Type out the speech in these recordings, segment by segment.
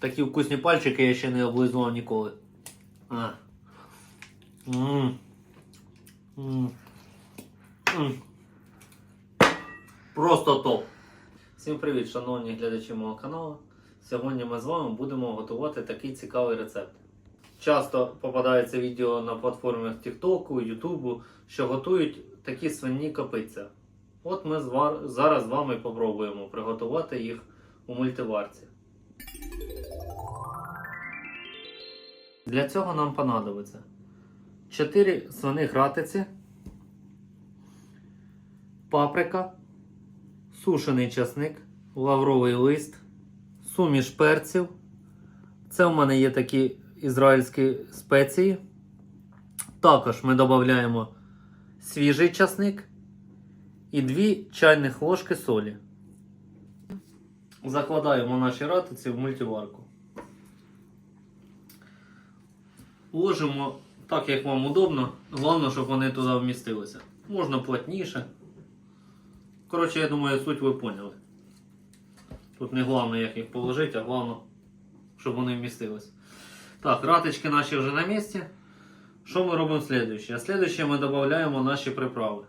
Такі вкусні пальчики я ще не облизував ніколи. А. М. М. М. Просто топ. Всім привіт, шановні глядачі мого каналу. Сьогодні ми з вами будемо готувати такий цікавий рецепт. Часто попадається відео на платформах TikTok, YouTube, що готують такі свині копиця. От ми зараз з вами попробуємо приготувати їх у мультиварці. Для цього нам понадобиться 4 свиних ратиці, паприка, сушений часник, лавровий лист, суміш перців. Це в мене є такі ізраїльські спеції. Також ми додаємо свіжий часник і 2 чайних ложки солі. Закладаємо наші ратиці в мультиварку. Ложимо так, як вам удобно. Головне, щоб вони туди вмістилися. Можна плотніше. Коротше, я думаю, суть ви поняли. Тут не головне, як їх положити, а головне, щоб вони вмістилися. Так, раточки наші вже на місці. Що ми робимо слідуюче? А слідуюче ми додаємо наші приправи.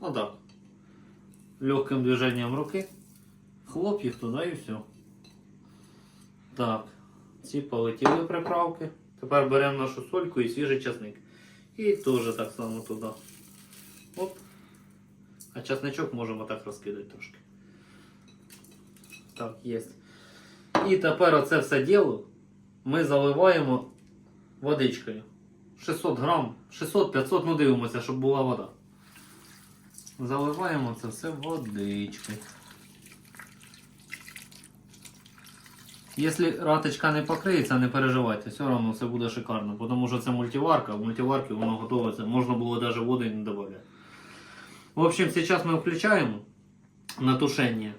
Отак. Легким движенням руки. Хлоп їх туди і все. Так. Ці полетіли приправки. Тепер беремо нашу сольку і свіжий часник. І теж так само туди. Оп. А часничок можемо так розкидати трошки. Так, є. І тепер оце все діло ми заливаємо водичкою. 600 грам, 600-500, ну дивимося, щоб була вода. Заливаємо це все водичкою. Якщо раточка не покриється, не переживайте, все одно все буде шикарно, тому що це мультиварка, в мультиварці воно готовиться, можна було навіть воду не додати. В общем, сейчас мы включаем на тушение.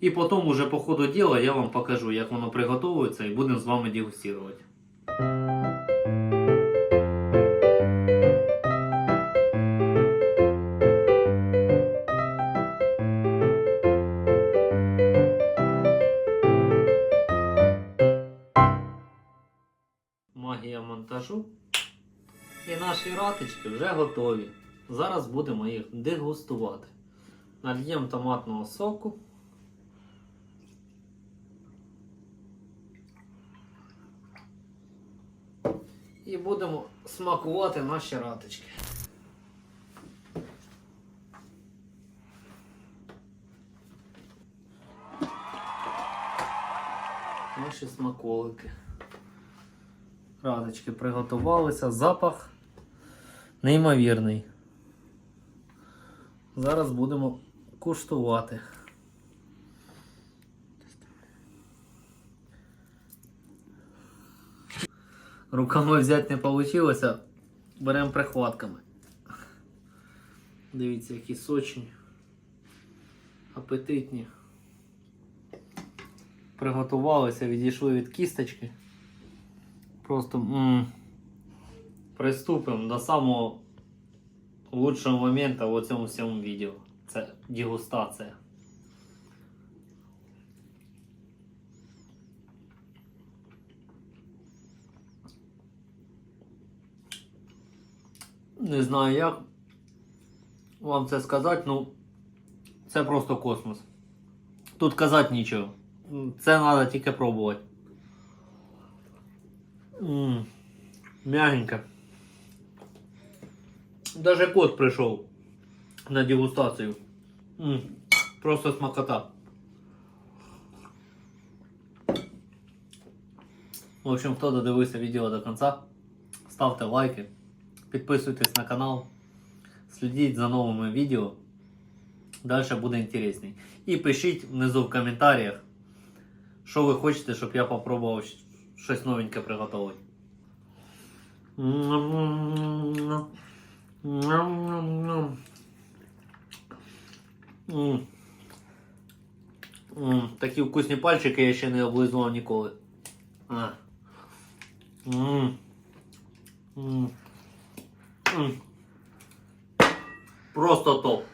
І потім уже по ходу діла я вам покажу, як воно приготовується, і будемо з вами дегустувати. Монтажу. І наші ратички вже готові. Зараз будемо їх дегустувати. Нальємо томатного соку. І будемо смакувати наші ратички. Наші смаколики. Ратички приготувалися. Запах неймовірний. Зараз будемо куштувати. Руками взяти не вийшло, беремо прихватками. Дивіться, які сочні, апетитні. Приготувалися, відійшли від кісточки. Просто м приступимо до самого лучшего момента в цьому всьому відео. Це дегустація. Не знаю як вам це сказати, ну це просто космос. Тут казати нічого. Це треба тільки пробувати. М, Мягенько. Даже кот прийшов на дегустацію. М, Просто смакота. В общем, хто додивився відео до кінця, ставте лайки, підписуйтесь на канал, слідіть за новими відео. Далі буде інтересний. І пишіть внизу в коментарях, що ви хочете, щоб я попробував щ- щось новеньке приготувати. М-м-м. Ням-ням-ням. М. М, Такі вкусні пальчики я ще не облизував ніколи. А. М. М. М. Просто топ.